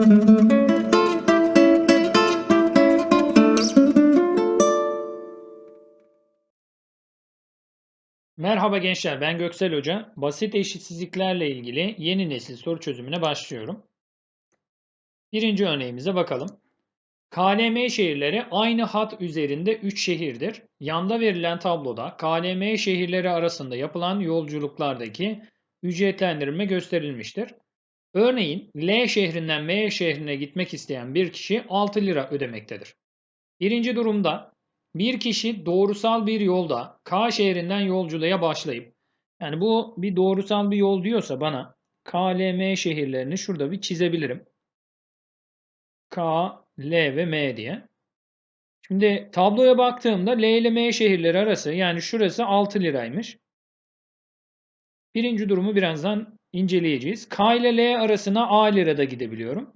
Merhaba gençler, ben Göksel Hoca. Basit eşitsizliklerle ilgili yeni nesil soru çözümüne başlıyorum. Birinci örneğimize bakalım. KLM şehirleri aynı hat üzerinde 3 şehirdir. Yanda verilen tabloda KLM şehirleri arasında yapılan yolculuklardaki ücretlendirme gösterilmiştir. Örneğin L şehrinden M şehrine gitmek isteyen bir kişi 6 lira ödemektedir. Birinci durumda bir kişi doğrusal bir yolda K şehrinden yolculuğa başlayıp yani bu bir doğrusal bir yol diyorsa bana K, L, M şehirlerini şurada bir çizebilirim. K, L ve M diye. Şimdi tabloya baktığımda L ile M şehirleri arası yani şurası 6 liraymış. Birinci durumu birazdan inceleyeceğiz. K ile L arasına A lirada gidebiliyorum.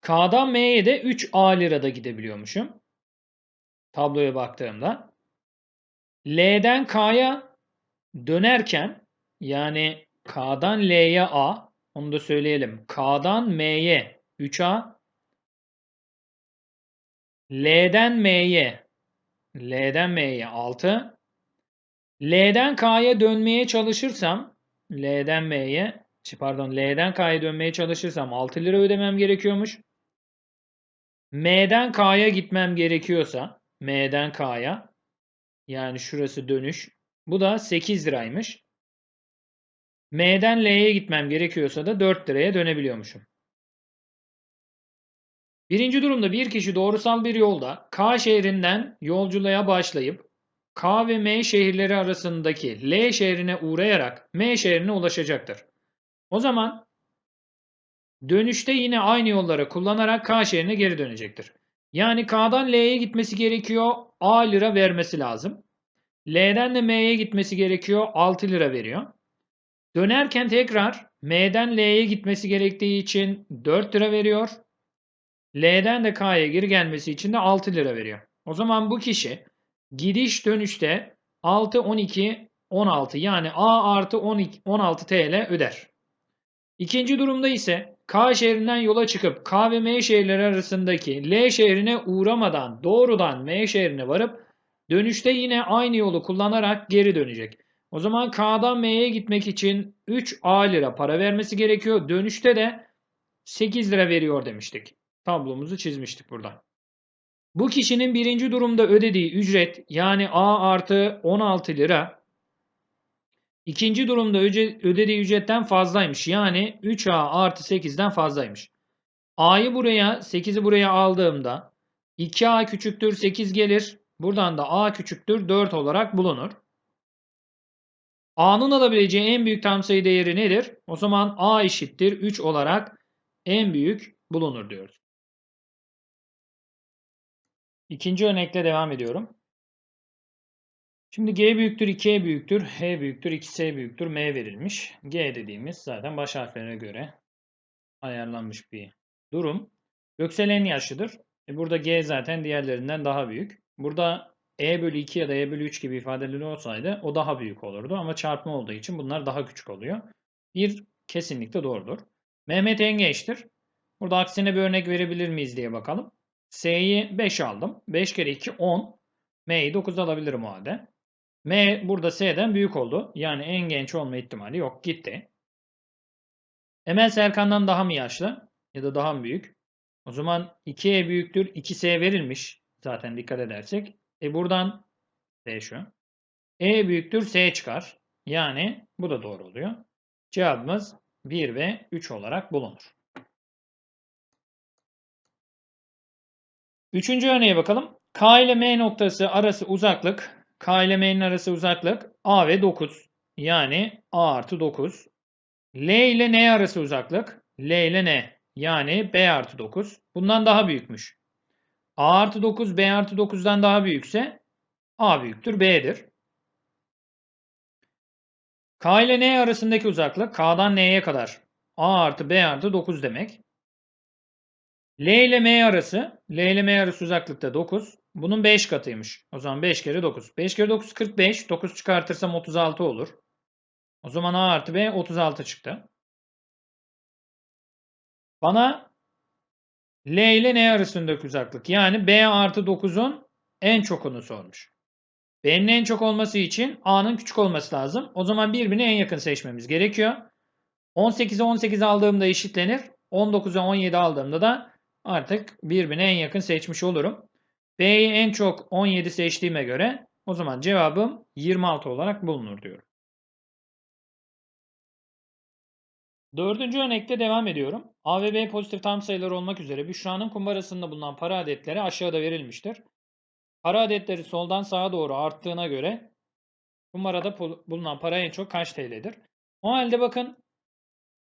K'dan M'ye de 3A lirada gidebiliyormuşum. Tabloya baktığımda. L'den K'ya dönerken yani K'dan L'ye A onu da söyleyelim. K'dan M'ye 3A L'den M'ye L'den M'ye 6 L'den K'ya dönmeye çalışırsam L'den M'ye pardon L'den K'ya dönmeye çalışırsam 6 lira ödemem gerekiyormuş. M'den K'ya gitmem gerekiyorsa M'den K'ya yani şurası dönüş. Bu da 8 liraymış. M'den L'ye gitmem gerekiyorsa da 4 liraya dönebiliyormuşum. Birinci durumda bir kişi doğrusal bir yolda K şehrinden yolculuğa başlayıp K ve M şehirleri arasındaki L şehrine uğrayarak M şehrine ulaşacaktır. O zaman dönüşte yine aynı yolları kullanarak K şehrine geri dönecektir. Yani K'dan L'ye gitmesi gerekiyor. A lira vermesi lazım. L'den de M'ye gitmesi gerekiyor. 6 lira veriyor. Dönerken tekrar M'den L'ye gitmesi gerektiği için 4 lira veriyor. L'den de K'ya geri gelmesi için de 6 lira veriyor. O zaman bu kişi gidiş dönüşte 6, 12, 16 yani A artı 12, 16 TL öder. İkinci durumda ise K şehrinden yola çıkıp K ve M şehirleri arasındaki L şehrine uğramadan doğrudan M şehrine varıp dönüşte yine aynı yolu kullanarak geri dönecek. O zaman K'dan M'ye gitmek için 3 A lira para vermesi gerekiyor. Dönüşte de 8 lira veriyor demiştik. Tablomuzu çizmiştik burada. Bu kişinin birinci durumda ödediği ücret yani A artı 16 lira İkinci durumda ödediği ücretten fazlaymış. Yani 3A artı 8'den fazlaymış. A'yı buraya 8'i buraya aldığımda 2A küçüktür 8 gelir. Buradan da A küçüktür 4 olarak bulunur. A'nın alabileceği en büyük tam sayı değeri nedir? O zaman A eşittir 3 olarak en büyük bulunur diyoruz. İkinci örnekle devam ediyorum. Şimdi G büyüktür 2E büyüktür, H büyüktür 2S büyüktür, M verilmiş. G dediğimiz zaten baş harflerine göre ayarlanmış bir durum. Göksel en yaşlıdır. E burada G zaten diğerlerinden daha büyük. Burada E bölü 2 ya da E bölü 3 gibi ifadeleri olsaydı o daha büyük olurdu. Ama çarpma olduğu için bunlar daha küçük oluyor. Bir kesinlikle doğrudur. Mehmet en gençtir. Burada aksine bir örnek verebilir miyiz diye bakalım. S'yi 5 aldım. 5 kere 2 10. M'yi 9 alabilirim o halde. M burada S'den büyük oldu. Yani en genç olma ihtimali yok. Gitti. Emel Serkan'dan daha mı yaşlı? Ya da daha mı büyük? O zaman 2E büyüktür. 2S verilmiş. Zaten dikkat edersek. E buradan S şu. E büyüktür S çıkar. Yani bu da doğru oluyor. Cevabımız 1 ve 3 olarak bulunur. Üçüncü örneğe bakalım. K ile M noktası arası uzaklık K ile M'nin arası uzaklık A ve 9. Yani A artı 9. L ile N arası uzaklık L ile N. Yani B artı 9. Bundan daha büyükmüş. A artı 9 B artı 9'dan daha büyükse A büyüktür B'dir. K ile N arasındaki uzaklık K'dan N'ye kadar A artı B artı 9 demek. L ile M arası L ile M arası uzaklıkta 9. Bunun 5 katıymış. O zaman 5 kere 9. 5 kere 9 45. 9 çıkartırsam 36 olur. O zaman A artı B 36 çıktı. Bana L ile N arasındaki uzaklık. Yani B artı 9'un en çokunu sormuş. B'nin en çok olması için A'nın küçük olması lazım. O zaman birbirine en yakın seçmemiz gerekiyor. 18'e 18 aldığımda eşitlenir. 19'a 17 aldığımda da artık birbirine en yakın seçmiş olurum. B'yi en çok 17 seçtiğime göre o zaman cevabım 26 olarak bulunur diyorum. Dördüncü örnekte devam ediyorum. A ve B pozitif tam sayılar olmak üzere Büşra'nın kumbarasında bulunan para adetleri aşağıda verilmiştir. Para adetleri soldan sağa doğru arttığına göre kumbarada bulunan para en çok kaç TL'dir? O halde bakın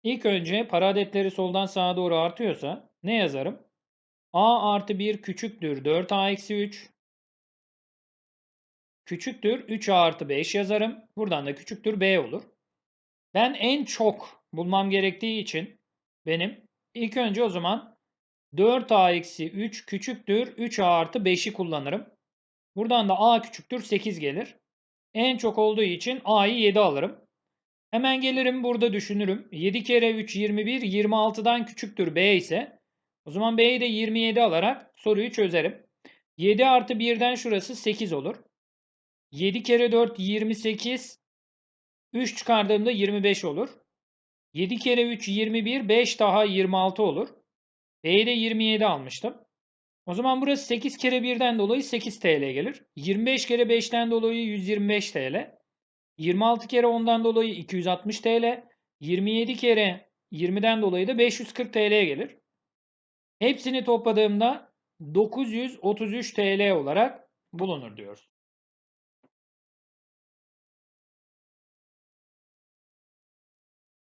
ilk önce para adetleri soldan sağa doğru artıyorsa ne yazarım? A artı 1 küçüktür 4A eksi 3 küçüktür 3A artı 5 yazarım. Buradan da küçüktür B olur. Ben en çok bulmam gerektiği için benim ilk önce o zaman 4A eksi 3 küçüktür 3A artı 5'i kullanırım. Buradan da A küçüktür 8 gelir. En çok olduğu için A'yı 7 alırım. Hemen gelirim burada düşünürüm. 7 kere 3 21 26'dan küçüktür B ise o zaman B'yi de 27 alarak soruyu çözerim. 7 artı 1'den şurası 8 olur. 7 kere 4 28 3 çıkardığımda 25 olur. 7 kere 3 21 5 daha 26 olur. B'yi de 27 almıştım. O zaman burası 8 kere 1'den dolayı 8 TL gelir. 25 kere 5'ten dolayı 125 TL. 26 kere 10'dan dolayı 260 TL. 27 kere 20'den dolayı da 540 TL gelir. Hepsini topladığımda 933 TL olarak bulunur diyoruz.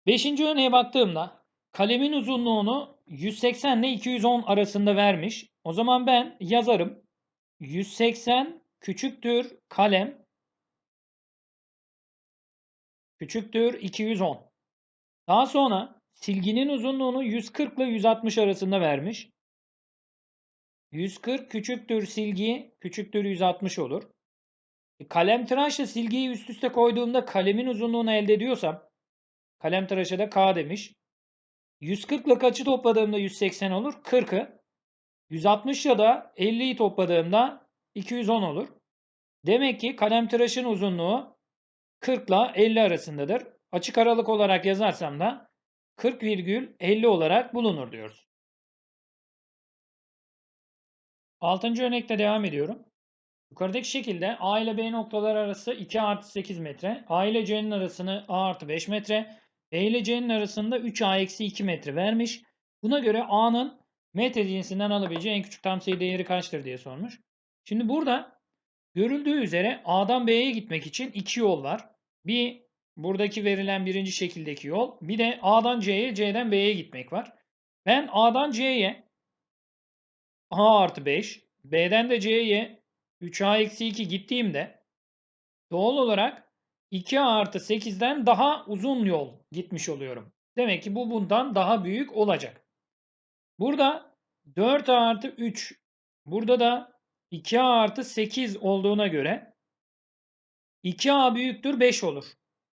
Beşinci örneğe baktığımda kalemin uzunluğunu 180 ile 210 arasında vermiş. O zaman ben yazarım. 180 küçüktür kalem küçüktür 210. Daha sonra silginin uzunluğunu 140 ile 160 arasında vermiş. 140 küçüktür silgi küçüktür 160 olur. E, kalem tıraşla silgiyi üst üste koyduğumda kalemin uzunluğunu elde ediyorsam kalem tıraşa da K demiş. 140 ile kaçı topladığımda 180 olur? 40'ı. 160 ya da 50'yi topladığımda 210 olur. Demek ki kalem tıraşın uzunluğu 40 ile 50 arasındadır. Açık aralık olarak yazarsam da 40,50 olarak bulunur diyoruz. Altıncı örnekte devam ediyorum. Yukarıdaki şekilde A ile B noktaları arası 2 artı 8 metre. A ile C'nin arasını A artı 5 metre. B ile C'nin arasında 3A eksi 2 metre vermiş. Buna göre A'nın metre cinsinden alabileceği en küçük tam sayı değeri kaçtır diye sormuş. Şimdi burada görüldüğü üzere A'dan B'ye gitmek için iki yol var. Bir buradaki verilen birinci şekildeki yol. Bir de A'dan C'ye, C'den B'ye gitmek var. Ben A'dan C'ye A artı 5, B'den de C'ye 3A eksi 2 gittiğimde doğal olarak 2A artı 8'den daha uzun yol gitmiş oluyorum. Demek ki bu bundan daha büyük olacak. Burada 4A artı 3, burada da 2A artı 8 olduğuna göre 2A büyüktür 5 olur.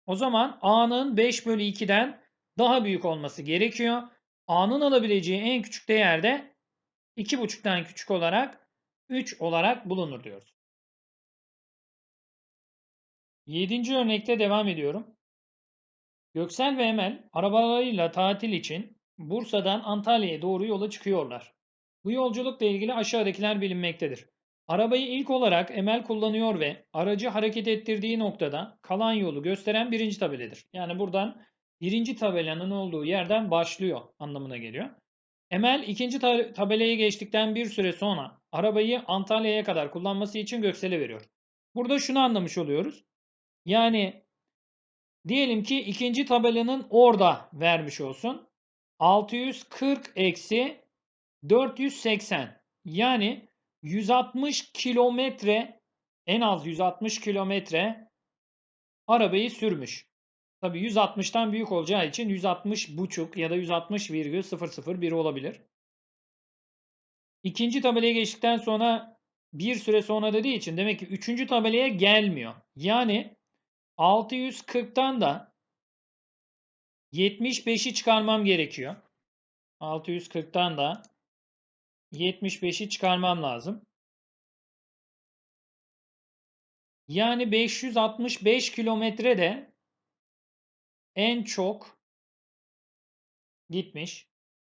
O zaman A'nın 5 bölü 2'den daha büyük olması gerekiyor. A'nın alabileceği en küçük değer de 2,5'tan küçük olarak 3 olarak bulunur diyoruz. Yedinci örnekte devam ediyorum. Göksel ve Emel arabalarıyla tatil için Bursa'dan Antalya'ya doğru yola çıkıyorlar. Bu yolculukla ilgili aşağıdakiler bilinmektedir. Arabayı ilk olarak Emel kullanıyor ve aracı hareket ettirdiği noktada kalan yolu gösteren birinci tabeladır. Yani buradan birinci tabelanın olduğu yerden başlıyor anlamına geliyor. Emel ikinci ta tabelayı geçtikten bir süre sonra arabayı Antalya'ya kadar kullanması için Göksel'e veriyor. Burada şunu anlamış oluyoruz. Yani diyelim ki ikinci tabelanın orada vermiş olsun. 640 eksi 480 yani 160 kilometre en az 160 kilometre arabayı sürmüş. Tabi 160'tan büyük olacağı için 160 buçuk ya da 160,001 olabilir. İkinci tabelaya geçtikten sonra bir süre sonra dediği için demek ki üçüncü tabelaya gelmiyor. Yani 640'tan da 75'i çıkarmam gerekiyor. 640'tan da 75'i çıkarmam lazım. Yani 565 kilometre de en çok gitmiş.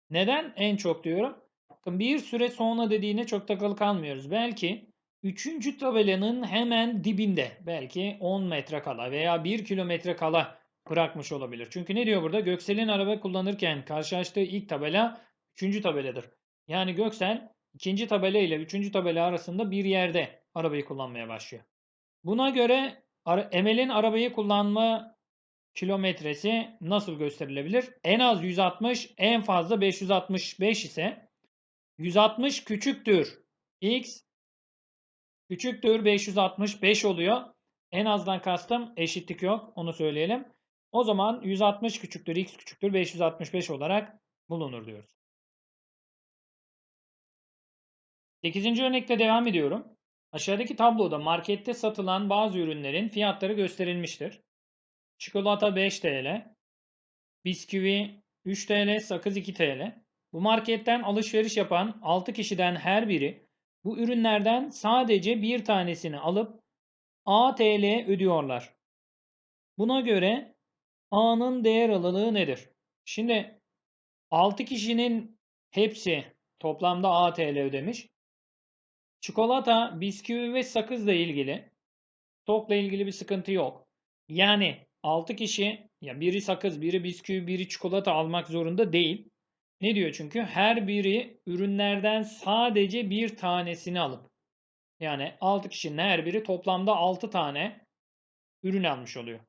Neden en çok diyorum? Bakın bir süre sonra dediğine çok takılı kalmıyoruz. Belki 3. tabelanın hemen dibinde belki 10 metre kala veya 1 kilometre kala bırakmış olabilir. Çünkü ne diyor burada? Göksel'in araba kullanırken karşılaştığı ilk tabela 3. tabeladır. Yani Göksel 2. tabela ile 3. tabela arasında bir yerde arabayı kullanmaya başlıyor. Buna göre Emel'in arabayı kullanma kilometresi nasıl gösterilebilir? En az 160, en fazla 565 ise 160 küçüktür x küçüktür 565 oluyor. En azdan kastım eşitlik yok. Onu söyleyelim. O zaman 160 küçüktür x küçüktür 565 olarak bulunur diyoruz. 8. örnekte devam ediyorum. Aşağıdaki tabloda markette satılan bazı ürünlerin fiyatları gösterilmiştir. Çikolata 5 TL, bisküvi 3 TL, sakız 2 TL. Bu marketten alışveriş yapan 6 kişiden her biri bu ürünlerden sadece bir tanesini alıp A TL ödüyorlar. Buna göre A'nın değer aralığı nedir? Şimdi 6 kişinin hepsi toplamda A TL ödemiş. Çikolata, bisküvi ve sakızla ilgili stokla ilgili bir sıkıntı yok. Yani 6 kişi ya biri sakız, biri bisküvi, biri çikolata almak zorunda değil. Ne diyor çünkü? Her biri ürünlerden sadece bir tanesini alıp yani 6 kişinin her biri toplamda 6 tane ürün almış oluyor.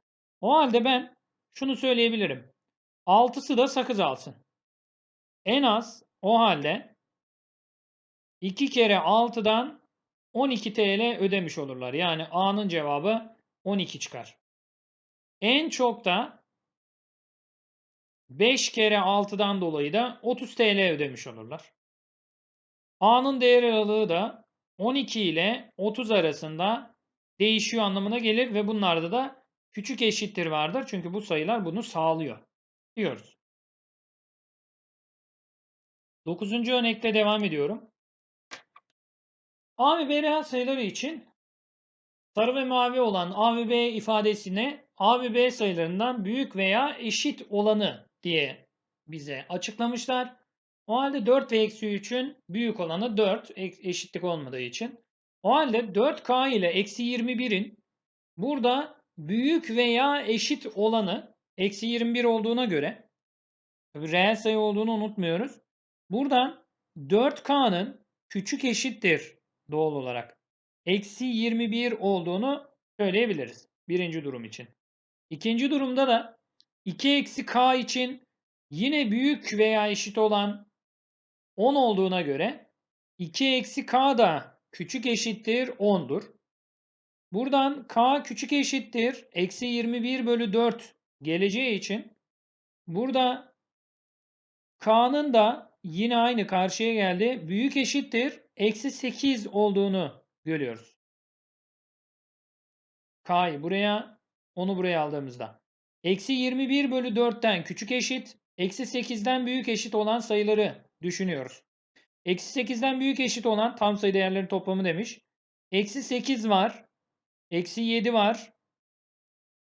O halde ben şunu söyleyebilirim. 6'sı da sakız alsın. En az o halde 2 kere 6'dan 12 TL ödemiş olurlar. Yani A'nın cevabı 12 çıkar. En çok da 5 kere 6'dan dolayı da 30 TL ödemiş olurlar. A'nın değer aralığı da 12 ile 30 arasında değişiyor anlamına gelir ve bunlarda da küçük eşittir vardır. Çünkü bu sayılar bunu sağlıyor diyoruz. 9. örnekte devam ediyorum. A ve B reel sayıları için sarı ve mavi olan A ve B ifadesine A ve B sayılarından büyük veya eşit olanı diye bize açıklamışlar. O halde 4 ve eksi 3'ün büyük olanı 4 eşitlik olmadığı için. O halde 4K ile eksi 21'in burada büyük veya eşit olanı eksi 21 olduğuna göre reel sayı olduğunu unutmuyoruz. Buradan 4K'nın küçük eşittir doğal olarak. Eksi 21 olduğunu söyleyebiliriz. Birinci durum için. İkinci durumda da 2 eksi k için yine büyük veya eşit olan 10 olduğuna göre 2 eksi k da küçük eşittir 10'dur. Buradan k küçük eşittir eksi 21 bölü 4 geleceği için burada k'nın da yine aynı karşıya geldi. Büyük eşittir eksi 8 olduğunu görüyoruz. K'yı buraya, onu buraya aldığımızda. Eksi 21 bölü 4'ten küçük eşit, eksi 8'den büyük eşit olan sayıları düşünüyoruz. Eksi 8'den büyük eşit olan tam sayı değerleri toplamı demiş. Eksi 8 var. Eksi 7 var.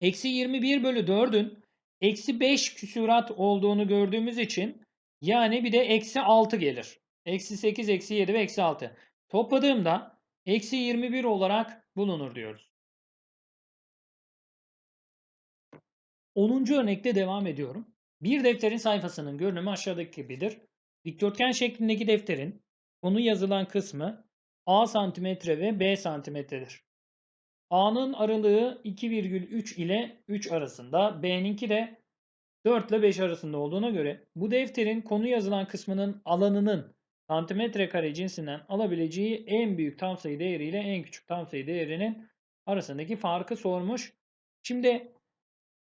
Eksi 21 bölü 4'ün eksi 5 küsurat olduğunu gördüğümüz için yani bir de eksi 6 gelir. Eksi 8, eksi 7 ve eksi 6. Topladığımda eksi 21 olarak bulunur diyoruz. 10. örnekte devam ediyorum. Bir defterin sayfasının görünümü aşağıdaki gibidir. Dikdörtgen şeklindeki defterin konu yazılan kısmı A santimetre ve B santimetredir. A'nın aralığı 2,3 ile 3 arasında, B'ninki de 4 ile 5 arasında olduğuna göre bu defterin konu yazılan kısmının alanının santimetre kare cinsinden alabileceği en büyük tam sayı değeri ile en küçük tam sayı değerinin arasındaki farkı sormuş. Şimdi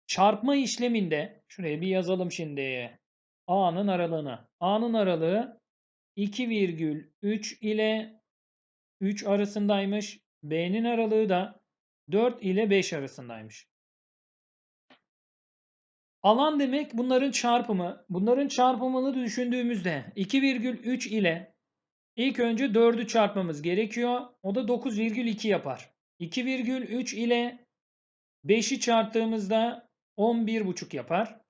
çarpma işleminde şuraya bir yazalım şimdi. A'nın aralığını. A'nın aralığı 2,3 ile 3 arasındaymış. B'nin aralığı da 4 ile 5 arasındaymış. Alan demek bunların çarpımı. Bunların çarpımını düşündüğümüzde 2,3 ile ilk önce 4'ü çarpmamız gerekiyor. O da 9,2 yapar. 2,3 ile 5'i çarptığımızda 11,5 yapar.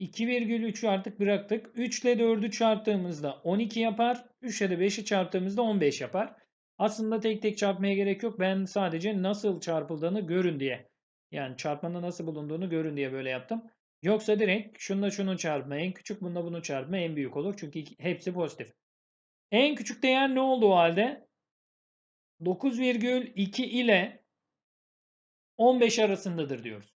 2,3'ü artık bıraktık. 3 ile 4'ü çarptığımızda 12 yapar. 3 ile de 5'i çarptığımızda 15 yapar. Aslında tek tek çarpmaya gerek yok. Ben sadece nasıl çarpıldığını görün diye. Yani çarpmanın nasıl bulunduğunu görün diye böyle yaptım. Yoksa direkt şununla şunun çarpma en küçük, bununla bunun çarpma en büyük olur. Çünkü hepsi pozitif. En küçük değer ne oldu o halde? 9,2 ile 15 arasındadır diyoruz.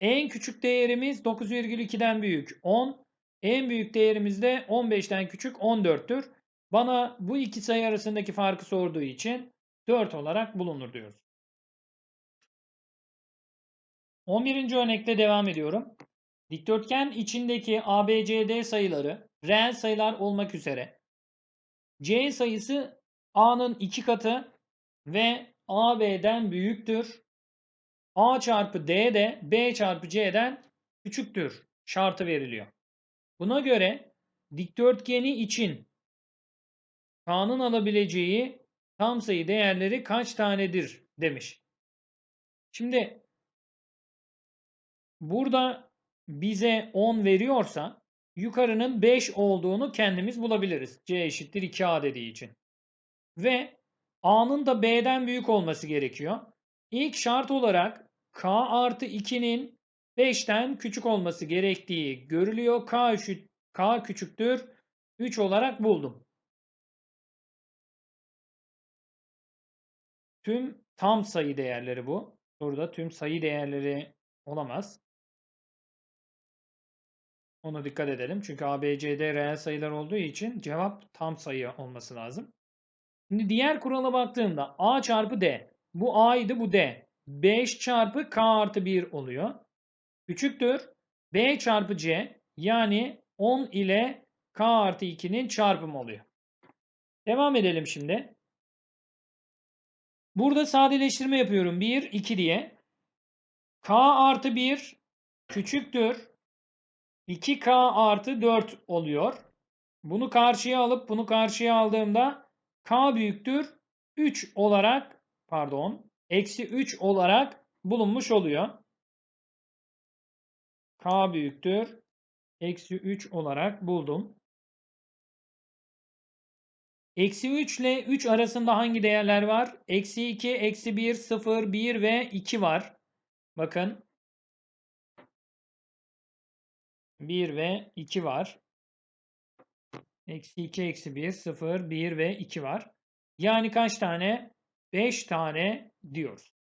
En küçük değerimiz 9,2'den büyük 10. En büyük değerimiz de 15'ten küçük 14'tür. Bana bu iki sayı arasındaki farkı sorduğu için 4 olarak bulunur diyoruz. 11. örnekte devam ediyorum. Dikdörtgen içindeki ABCD sayıları reel sayılar olmak üzere C sayısı A'nın iki katı ve AB'den büyüktür. A çarpı D de B çarpı C'den küçüktür şartı veriliyor. Buna göre dikdörtgeni için K'nın alabileceği tam sayı değerleri kaç tanedir demiş. Şimdi burada bize 10 veriyorsa yukarının 5 olduğunu kendimiz bulabiliriz. C eşittir 2A dediği için. Ve A'nın da B'den büyük olması gerekiyor. İlk şart olarak K artı 2'nin 5'ten küçük olması gerektiği görülüyor. K, eşit, K küçüktür 3 olarak buldum. Tüm tam sayı değerleri bu. Burada tüm sayı değerleri olamaz. Ona dikkat edelim. Çünkü ABCD reel sayılar olduğu için cevap tam sayı olması lazım. Şimdi diğer kurala baktığımda A çarpı D. Bu A'ydı bu D. 5 çarpı K artı 1 oluyor. Küçüktür. B çarpı C yani 10 ile K artı 2'nin çarpımı oluyor. Devam edelim şimdi. Burada sadeleştirme yapıyorum. 1, 2 diye. K artı 1 küçüktür. 2K artı 4 oluyor. Bunu karşıya alıp bunu karşıya aldığımda K büyüktür 3 olarak pardon eksi 3 olarak bulunmuş oluyor. K büyüktür eksi 3 olarak buldum. Eksi 3 ile 3 arasında hangi değerler var? Eksi 2, eksi 1, 0, 1 ve 2 var. Bakın 1 ve 2 var. Eksi 2, eksi 1, 0, 1 ve 2 var. Yani kaç tane? 5 tane diyoruz.